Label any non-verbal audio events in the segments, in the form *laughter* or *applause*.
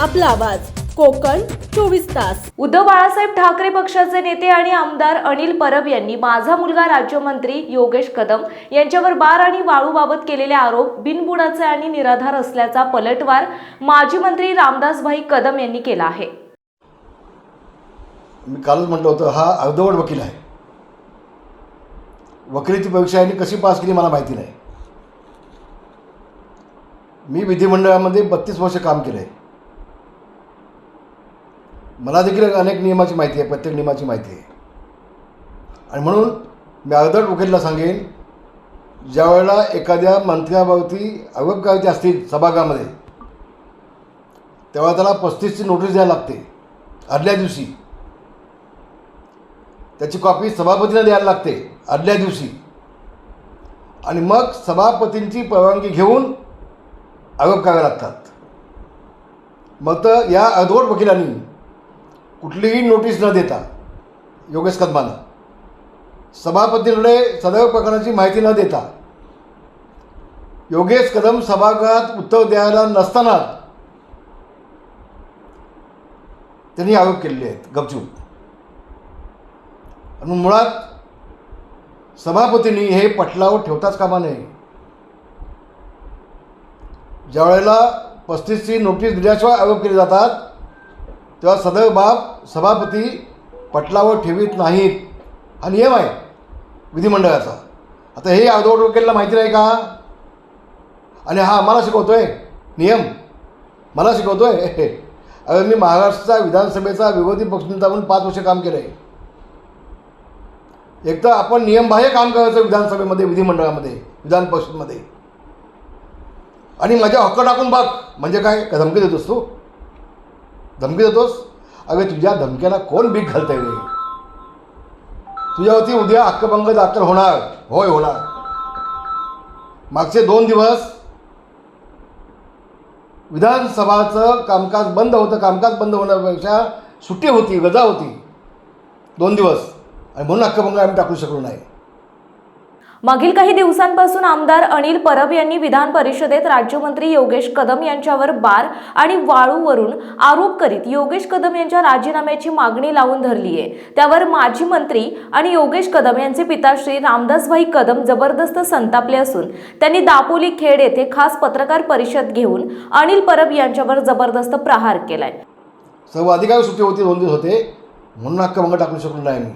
आपला आवाज. कोकण चोवीस तास. उद्धव बाळासाहेब ठाकरे पक्षाचे नेते आणि आमदार अनिल परब यांनी माझा मुलगा राज्यमंत्री योगेश कदम यांच्यावर बार आणि वाळूबाबत केलेले आरोप बिनबुडाचे आणि निराधार असल्याचा पलटवार माजी मंत्री रामदासभाई कदम यांनी केला आहे. मी कालच म्हटलं होतं हा अर्धवट वकील आहे. वकिलीची परीक्षा यांनी कशी पास केली मला माहिती नाही. मी विधिमंडळामध्ये बत्तीस वर्ष काम केलं आहे मला देखील अनेक नियमाची माहिती आहे प्रत्येक नियमाची माहिती आहे. आणि म्हणून मी अर्धवट वकीलला सांगेन ज्या वेळेला एखाद्या मंत्र्यावरती आरोप असतील सभागृहामध्ये तेव्हा त्याला पस्तीसची नोटीस द्यायला लागते आदल्या दिवशी. त्याची कॉपी सभापतीला द्यायला लागते आदल्या दिवशी. आणि मग सभापतींची परवानगी घेऊन आरोप करावे लागतात. मग तर या अर्धवट वकिलांनी कुठलीही नोटीस न देता योगेश कदमानं सभापतींकडे सदैव प्रकरणाची माहिती न देता योगेश कदम सभागृहात उत्तर द्यायला नसताना त्यांनी आरोप केलेले आहेत गपचूप. आणि मुळात सभापतींनी हे पटलावर ठेवताच कामा नये. ज्यावेळेला पस्तीसची नोटीस दिल्याशिवाय आरोप केले जातात तेव्हा सदैव बाब सभापती पटलावर ठेवीत नाहीत. हा नियम आहे विधिमंडळाचा. आता हे अर्धवट वकीलला माहिती नाही का? आणि हा आम्हाला आहे नियम. मला शिकवतो आहे *laughs* अरे मी महाराष्ट्राचा विधानसभेचा विरोधी पक्षनेता म्हणून पाच वर्ष काम केलं आहे एक तर आपण नियमबाह्य काम करायचं विधानसभेमध्ये विधिमंडळामध्ये विधान परिषदमध्ये. आणि माझ्या हक्क टाकून बघ. म्हणजे काय? धमकी देतोस तू? धमकी देतोस? अवे तुझ्या धमक्याला कोण बीक घालतंय रे? तुझ्यावरती उद्या हक्कभंग दाखल होणार. होय होणार. मागचे दोन दिवस विधानसभाचं कामकाज बंद होतं. कामकाज बंद होण्यापेक्षा सुट्टी होती गजा होती. दोन दिवस. आणि म्हणून हक्कभंग आम्ही टाकू शकलो नाही. मागील काही दिवसांपासून आमदार अनिल परब यांनी विधान परिषदेत राज्यमंत्री योगेश कदम यांच्यावर बार आणि वाळूवरून आरोप करीत योगेश कदम यांच्या राजीनाम्याची मागणी लावून धरली आहे त्यावर माजी मंत्री आणि योगेश कदम यांचे पिता श्री रामदासभाई कदम जबरदस्त संतापले असून त्यांनी दापोली खेड येथे खास पत्रकार परिषद घेऊन अनिल परब यांच्यावर जबरदस्त प्रहार केलाय. सर्व अधिकारी सुट्टी होती दोन दिवस होते. म्हणून हक्कभंग टाकू शकलो नाही मी.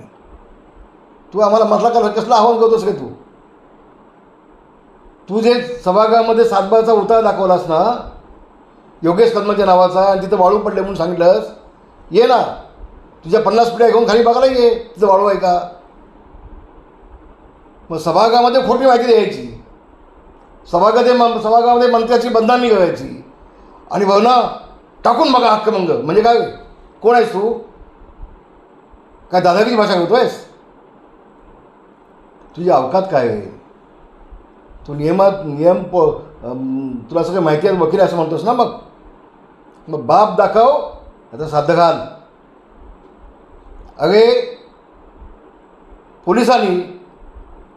तू आम्हाला म्हटला का कसलं आव्हान करतोस रे तू? तू जे सभागृहामध्ये सातबारचा उतारा दाखवलास ना योगेश कदमाच्या नावाचा आणि तिथं वाळू पडले म्हणून सांगितलंस ये ना. तुझ्या पन्नास पिढ्या घेऊन खाली बघायला ये. तिथं वाळू आहे का? मग सभागृहामध्ये खोटी माहिती द्यायची. सभागृहात सभागृहामध्ये मंत्र्याची बदनामी करायची. आणि भावना टाकून बघा हक्क मंग म्हणजे काय? कोण आहेस तू? काय दादागिरी भाषा करतोयस तुझी अवकात काय आहे? तू नियमात नियम प तुला सगळं माहिती आहे? वकील असं म्हणतोस ना मग? मग बाप दाखव आता साध्य घाल. अरे पोलिसांनी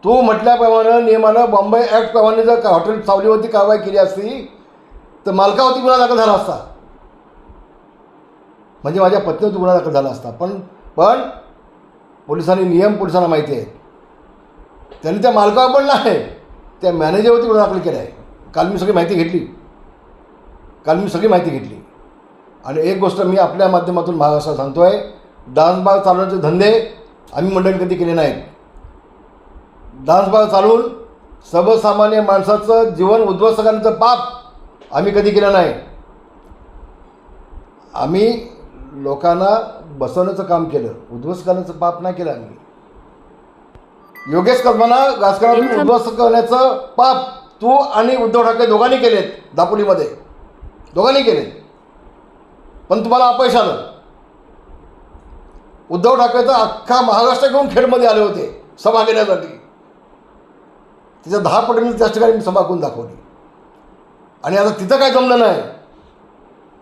तू म्हटल्याप्रमाणे नियमानं बॉम्बे ॲक्टप्रमाणे जर का हॉटेल सावलीवरती कारवाई केली असती तर मालकावरती गुन्हा दाखल झाला असता. म्हणजे माझ्या पत्नीवरती गुन्हा दाखल झाला असता. पण पण पोलिसांनी नियम पोलिसांना माहिती आहे. त्यांनी त्या मालकावर पण नाही त्या मॅनेजरवरती गुन्हा दाखल केला आहे काल मी सगळी माहिती घेतली. काल मी सगळी माहिती घेतली. आणि एक गोष्ट मी आपल्या माध्यमातून महाराष्ट्रात सांगतो आहे डान्सबार चालवण्याचे धंदे आम्ही मंडळी कधी केले नाहीत. डान्सबार चालवून सर्वसामान्य माणसाचं जीवन उद्ध्वस्त करण्याचं पाप आम्ही कधी केलं नाही. आम्ही लोकांना बसवण्याचं काम केलं. उद्ध्वस्त करण्याचं पाप नाही केलं आम्ही. योगेश कदमांना राजकारणातून उद्ध्वस्त करण्याचं पाप तू आणि उद्धव ठाकरे दोघांनी केलेत दापोलीमध्ये. दोघांनी केलेत. पण तुम्हाला अपयश आलं. उद्धव ठाकरे तर अख्खा महाराष्ट्र घेऊन खेडमध्ये आले होते सभा घेण्यासाठी. तिच्या दहा पटीने त्याच ठिकाणी मी सभा करून दाखवली. आणि आता तिथं काय जमलं नाही?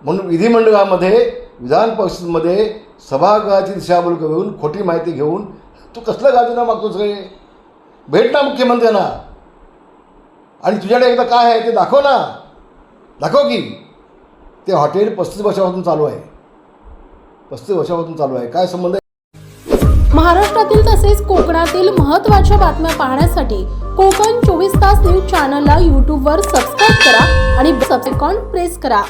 म्हणून विधिमंडळामध्ये विधान परिषदेमध्ये सभागृहाची दिशाभूल करून खोटी माहिती घेऊन तू कसलं गाजूना मागतोस रे? भेट ना मुख्यमंत्र्यांना. आणि तुझ्याकडे एकदा काय आहे ते दाखव ना. दाखव की. ते हॉटेल पस्तीस वर्षापासून चालू आहे. पस्तीस वर्षापासून चालू आहे. काय संबंध आहे? महाराष्ट्रातील तसेच कोकणातील महत्त्वाच्या बातम्या पाहण्यासाठी कोकण चोवीस तास न्यूज चॅनलला यूट्यूबवर सबस्क्राईब करा आणि सबसेकॉन प्रेस करा.